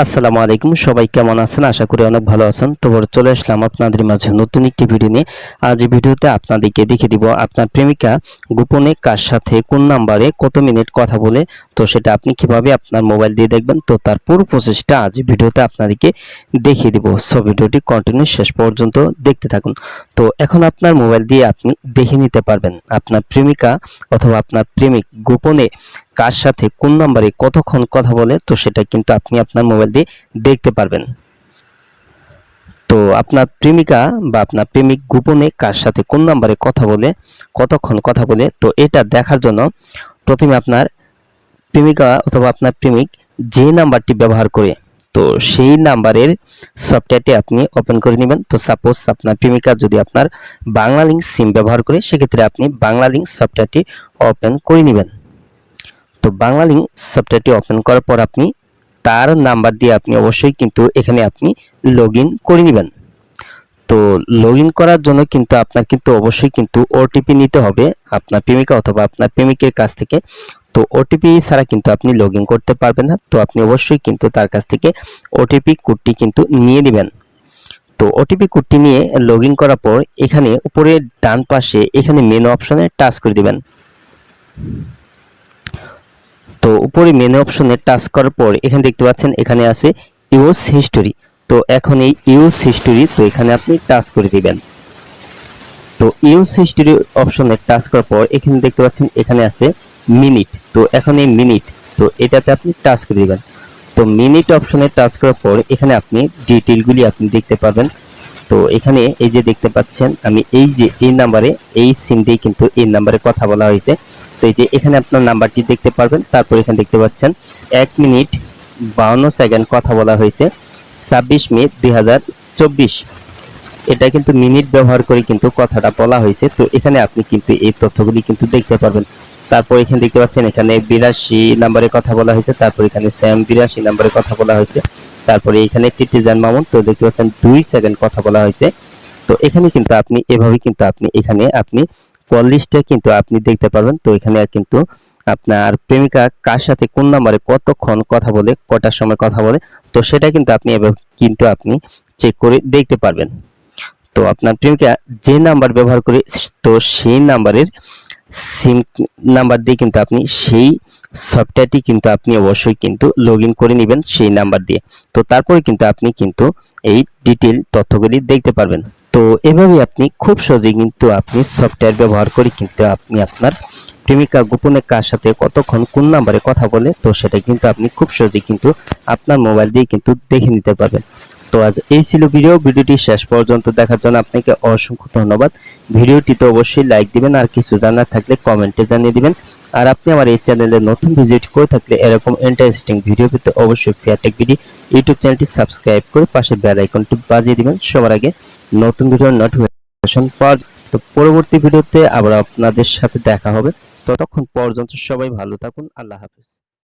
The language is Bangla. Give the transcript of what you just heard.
আসসালামু আলাইকুম, সবাই কেমন আছেন? আশা করি অনেক ভালো আছেন। তো চলে আসলাম আপনাদের মাঝে নতুন একটি ভিডিও নিয়ে। আজ ভিডিওতে আপনাদেরকে দেখিয়ে দিব আপনার প্রেমিকা গোপনে কার সাথে, কোন নাম্বারে কত মিনিট কথা বলে, তো সেটা আপনি কীভাবে আপনার মোবাইল দিয়ে দেখবেন, তো তার পুরো প্রসেসটা আজ ভিডিওতে আপনাদেরকে দেখিয়ে দিব। সো ভিডিওটি কন্টিনিউ শেষ পর্যন্ত দেখতে থাকুন। তো এখন আপনার মোবাইল দিয়ে আপনি দেখে নিতে পারবেন, আপনার প্রেমিকা অথবা আপনার প্রেমিক গোপনে কার সাথে কোন নাম্বারে কতক্ষণ কথা বলে, তো সেটা কিন্তু আপনি আপনার মোবাইল দিয়ে দেখতে পারবেন। তো আপনার প্রেমিকা বা আপনার প্রেমিক গোপনে কার সাথে কোন নাম্বারে কথা বলে, কতক্ষণ কথা বলে, তো এটা দেখার জন্য প্রথমে আপনার প্রেমিকা অথবা আপনার প্রেমিক যে নাম্বারটি ব্যবহার করে, তো সেই নাম্বারের সফটওয়্যারটি আপনি ওপেন করে নেবেন। তো সাপোজ আপনার প্রেমিকা যদি আপনার বাংলা লিঙ্ক সিম ব্যবহার করে, সেক্ষেত্রে আপনি বাংলা লিঙ্ক সফটওয়্যারটি ওপেন করে নেবেন। তো বাংলা লিঙ্ক সফটওয়্যারটি ওপেন করার পর আপনি তার নাম্বার দিয়ে আপনি অবশ্যই কিন্তু এখানে আপনি লগ করে নেবেন। তো লগ করার জন্য কিন্তু আপনার কিন্তু অবশ্যই কিন্তু ওটিপি নিতে হবে আপনার প্রেমিকা অথবা আপনার প্রেমিকের কাছ থেকে। তো ওটিপি ছাড়া কিন্তু আপনি লগ করতে পারবেন না। তো আপনি অবশ্যই কিন্তু তার কাছ থেকে ওটিপি কোডটি কিন্তু নিয়ে নেবেন। তো ওটিপি কোডটি নিয়ে লগ করার পর এখানে উপরে ডান পাশে এখানে মেনু অপশনে টাচ করে দিবেন। তো উপরে মেনু অপশনে টাচ করার পর এখানে দেখতে পাচ্ছেন, এখানে আছে ইউজ হিস্টোরি তো এখন এই ইউজ হিস্টোরি তো এখানে আপনি টাচ করে দিবেন। তো ইউজ হিস্টোরি অপশনে টাচ করার পর এখানে দেখতে পাচ্ছেন, এখানে আছে মিনিট তো এখন এই মিনিট তো এটাতে আপনি টাচ করে দিবেন। তো মিনিট অপশনে টাচ করার পর এখানে আপনি ডিটেইলগুলি আপনি দেখতে পারবেন। তো এখানে এই যে দেখতে পাচ্ছেন, আমি এই যে এই নাম্বারে এই সিম দিয়ে কিন্তু এই নাম্বারে কথা বলা হয়েছে। তো এখানে আপনার নাম্বারটি দেখতে পারবেন। তারপর এখানে দেখতে পাচ্ছেন, এক মিনিট বাউন্ন সেকেন্ড কথা বলা হয়েছে, ছাব্বিশ মে দুই হাজার চব্বিশ। এটা কিন্তু মিনিট ব্যবহার করে কিন্তু কথাটা বলা হয়েছে। তো এখানে আপনি কিন্তু এই তথ্যগুলি কিন্তু দেখতে পারবেন। তারপর এখানে দেখতে পাচ্ছেন, এখানে বিরাশি নাম্বারে কথা বলা হয়েছে, তারপর এখানে স্যাম বিরাশি নাম্বারে কথা বলা হয়েছে, তারপরে এখানে টিটিজান মামুন, তো দেখতে পাচ্ছেন দুই সেকেন্ড কথা বলা হয়েছে। তো এখানে কিন্তু আপনি, এভাবে কিন্তু আপনি, এখানে আপনি লিস্টে কিন্তু আপনি দেখতে পারবেন। তো এখানে কিন্তু আপনার প্রেমিকা কার সাথে কোন নাম্বারে কতক্ষণ কথা বলে, কটার সময় কথা বলে, তো সেটা কিন্তু আপনি কিন্তু আপনি চেক করে দেখতে পারবেন। তো আপনার প্রেমিকা যে নাম্বার ব্যবহার করে, তো সেই নাম্বারের সিম নাম্বার দিয়ে কিন্তু আপনি সেই সফটওয়্যারটি কিন্তু আপনি অবশ্যই কিন্তু লগ করে নেবেন সেই নাম্বার দিয়ে। তো তারপরে কিন্তু আপনি কিন্তু এই ডিটেল তথ্যগুলি দেখতে পারবেন। তো এভাবে আপনি খুব সহজেই কিন্তু আপনি সফটওয়্যার ব্যবহার করে কিন্তু আপনি আপনার প্রেমিকা গোপনে কার সাথে কতক্ষণ, কোন নাম্বারে কথা বলে, তো সেটা কিন্তু আপনি খুব সহজেই কিন্তু আপনার মোবাইল দিয়ে কিন্তু দেখে নিতে পারবেন। তো আজ এই ছিল ভিডিও ভিডিওটি শেষ পর্যন্ত দেখার জন্য আপনাকে অসংখ্য ধন্যবাদ। ভিডিওটিতে অবশ্যই লাইক দিবেন আর কিছু জানার থাকলে কমেন্টে জানিয়ে দিবেন। আর আপনি আমার এই চ্যানেলে নতুন ভিজিট করে থাকলে এরকম ইন্টারেস্টিং ভিডিও পেতে অবশ্যই ফেয়ারটেক ভিডি ইউটিউব চ্যানেলটি সাবস্ক্রাইব করে পাশে বেল আইকনটি বাজিয়ে দিবেন। সবার আগে নতুন ভিডিও নোটিফিকেশন পাওয়ার তো পরবর্তী ভিডিওতে আবার আপনাদের সাথে দেখা হবে। ততক্ষণ পর্যন্ত সবাই ভালো থাকুন, আল্লাহ হাফেজ।